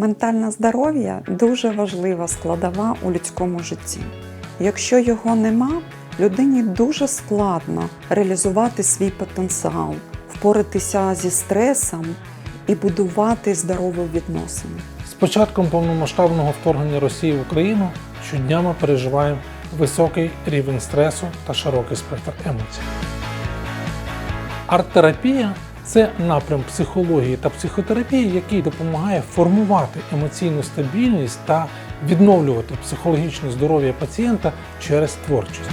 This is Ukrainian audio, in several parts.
Ментальне здоров'я дуже важлива складова у людському житті. Якщо його нема, людині дуже складно реалізувати свій потенціал, впоратися зі стресом і будувати здорові відносини. З початком повномасштабного вторгнення Росії в Україну щодня ми переживаємо високий рівень стресу та широкий спектр емоцій. Арт-терапія це напрям психології та психотерапії, який допомагає формувати емоційну стабільність та відновлювати психологічне здоров'я пацієнта через творчість.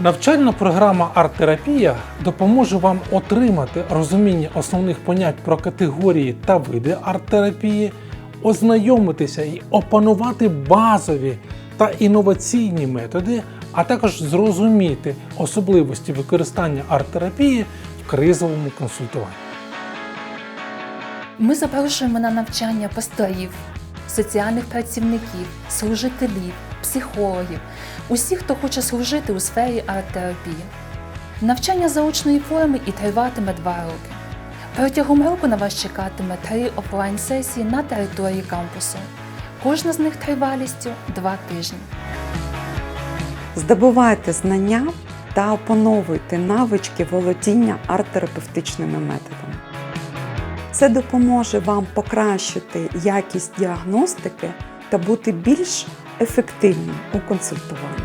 Навчальна програма арт-терапія допоможе вам отримати розуміння основних понять про категорії та види арт-терапії, ознайомитися і опанувати базові та інноваційні методи, а також зрозуміти особливості використання арт-терапії в кризовому консультуванні. Ми запрошуємо на навчання пасторів, соціальних працівників, служителів, психологів, усіх, хто хоче служити у сфері арт-терапії. Навчання заочної форми і триватиме два роки. Протягом року на вас чекатиме три офлайн-сесії на території кампусу. Кожна з них тривалістю два тижні. Здобувайте знання та опановуйте навички володіння арт-терапевтичними методами. Це допоможе вам покращити якість діагностики та бути більш ефективним у консультуванні.